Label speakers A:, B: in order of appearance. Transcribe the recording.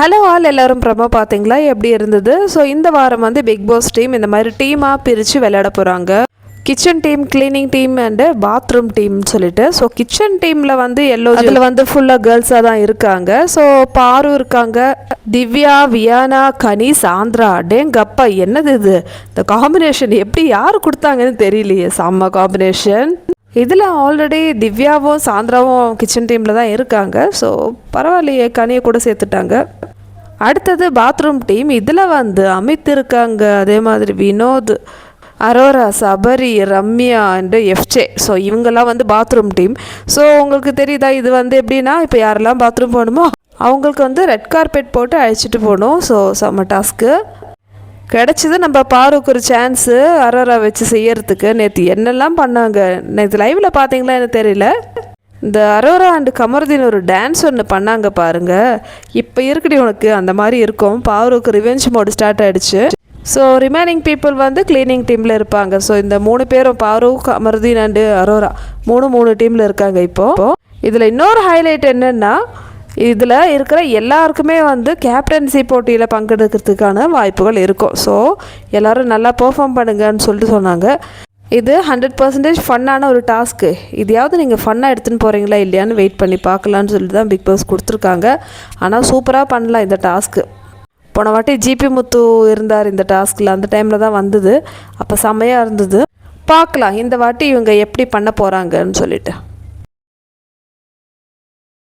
A: Hello all எல்லாரும் பிரமா பார்த்தீங்களா? எப்படி இருந்தது? ஸோ இந்த வாரம் வந்து பிக் பாஸ் டீம் இந்த மாதிரி டீமாக பிரித்து விளையாட போகிறாங்க kitchen team cleaning team and bathroom டீம்னு சொல்லிட்டு. ஸோ கிச்சன் டீமில் வந்து எல்லோ அதில் வந்து ஃபுல்லாக கேர்ள்ஸாக தான் இருக்காங்க. ஸோ பாரு இருக்காங்க. திவ்யா வியானா கனி சாந்திரா அடேங்கப்பா என்னது இது? இந்த காம்பினேஷன் எப்படி யார் கொடுத்தாங்கன்னு தெரியலையே. செம்ம காம்பினேஷன் இதில் ஆல்ரெடி திவ்யாவும் சாந்திராவும் கிச்சன் டீமில் தான் இருக்காங்க. ஸோ பரவாயில்லையே கனியை கூட சேர்த்துட்டாங்க. அடுத்தது பாத்ரூம் டீம் இதில் வந்து அமித் இருக்காங்க அதே மாதிரி Vinod Arora Sabari Ramya and FJ. So இவங்கெல்லாம் வந்து பாத்ரூம் டீம் ஸோ உங்களுக்கு தெரியுதா இது வந்து எப்படின்னா இப்போ யாரெல்லாம் பாத்ரூம் போகணுமோ அவங்களுக்கு வந்து ரெட் கார்பெட் போட்டு அழைச்சிட்டு போகணும். ஸோ செம்ம டாஸ்க்கு கிடச்சிது நம்ம பாருக்கு ஒரு சான்ஸு அரோரா வச்சு செய்யறதுக்கு. நேற்று என்னெல்லாம் பண்ணாங்க? நேற்று லைவில் பார்த்தீங்களா எனக்கு தெரியல. இந்த அரோரா அண்டு கமருதீன் ஒரு டான்ஸ் ஒன்று பண்ணாங்க பாருங்க. இப்போ இருக்குடி உனக்கு அந்த மாதிரி இருக்கும். பாவருக்கு ரிவெஞ்ச் மோடு ஸ்டார்ட் ஆயிடுச்சு. ஸோ ரிமைனிங் பீப்புள் வந்து க்ளீனிங் டீமில் இருப்பாங்க. ஸோ இந்த மூணு பேரும் பாரு கமருதீன் அண்டு அரோரா. மூணு மூணு டீமில் இருக்காங்க இப்போது இதில் இன்னொரு ஹைலைட் என்னென்னா இதில் இருக்கிற எல்லாருக்குமே வந்து கேப்டன்சி போட்டியில் பங்கெடுக்கிறதுக்கான வாய்ப்புகள் இருக்கும். ஸோ எல்லோரும் நல்லா பெர்ஃபார்ம் பண்ணுங்கன்னு சொல்லிட்டு சொன்னாங்க. இது ஹண்ட்ரட் பர்சன்டேஜ் ஃபன்னான ஒரு டாஸ்க்கு இதையாவது நீங்கள் ஃபன்னாக எடுத்துன்னு போகிறீங்களா இல்லையான்னு வெயிட் பண்ணி பார்க்கலான்னு சொல்லிட்டு தான் பிக் பாஸ் கொடுத்துருக்காங்க. ஆனால் சூப்பராக பண்ணலாம் இந்த டாஸ்க்கு போன வாட்டி ஜிபி முத்து இருந்தார் இந்த டாஸ்கில் அந்த டைமில் தான் வந்தது. அப்போ செம்மையாக இருந்தது. பார்க்கலாம். இந்த வாட்டி இவங்க எப்படி பண்ண போகிறாங்கன்னு சொல்லிட்டு.